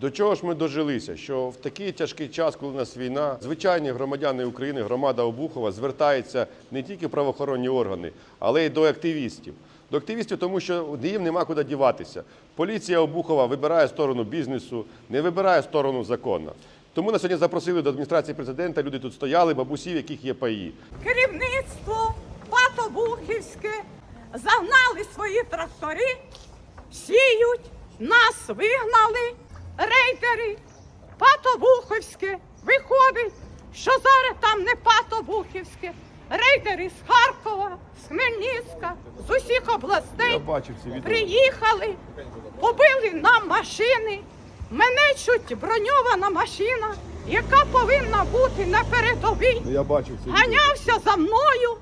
До чого ж ми дожилися? Що в такий тяжкий час, коли у нас війна, звичайні громадяни України, громада Обухова звертається не тільки в правоохоронні органи, але й до активістів. До активістів, тому що їм нема куди діватися. Поліція Обухова вибирає сторону бізнесу, не вибирає сторону закону. Тому нас сьогодні запросили до адміністрації президента. Люди тут стояли, бабусі, в яких є паї. керівництво Патобухівське загнали свої трактори, сіють, нас вигнали, рейдери. Патобухівське виходить, що зараз там не Патобухівське. Рейдери з Харкова, з Хмельницька, з усіх областей приїхали, побили нам машини. Мене чуть броньована машина, яка повинна бути на передовій Ну, я бачив ганявся за мною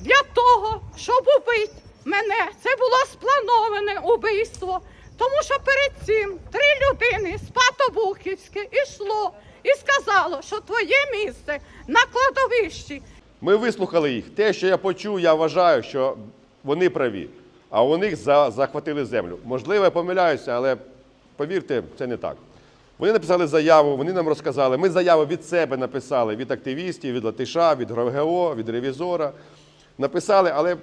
для того, щоб убити мене. Це було сплановане убивство. Тому що перед цим три людини з Патобухівське йшло і сказало, що твоє місце на кладовищі. Ми вислухали їх. Те, що я почув, я вважаю, що вони праві, а у них за, захватили землю. Можливо, я помиляюся, але повірте, це не так. Вони написали заяву, вони нам розказали. Ми заяву від себе написали, від активістів, від Латиша, від ГРГО, від ревізора. Написали, але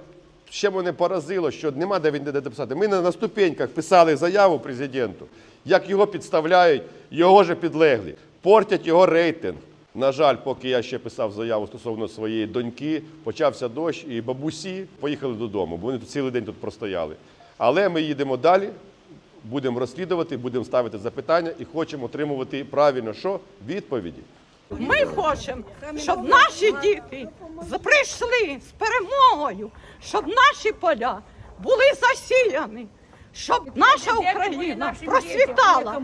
ще мене поразило, що нема де він де написати. Ми на ступеньках писали заяву президенту, як його підставляють, його же підлеглі, портять його рейтинг. На жаль, поки я ще писав заяву стосовно своєї доньки, почався дощ, і бабусі поїхали додому, бо вони тут цілий день тут простояли. Але ми їдемо далі, будемо розслідувати, будемо ставити запитання і хочемо отримувати правильно що? Відповіді. Ми хочемо, щоб наші діти прийшли з перемогою, щоб наші поля були засіяні, щоб наша Україна процвітала.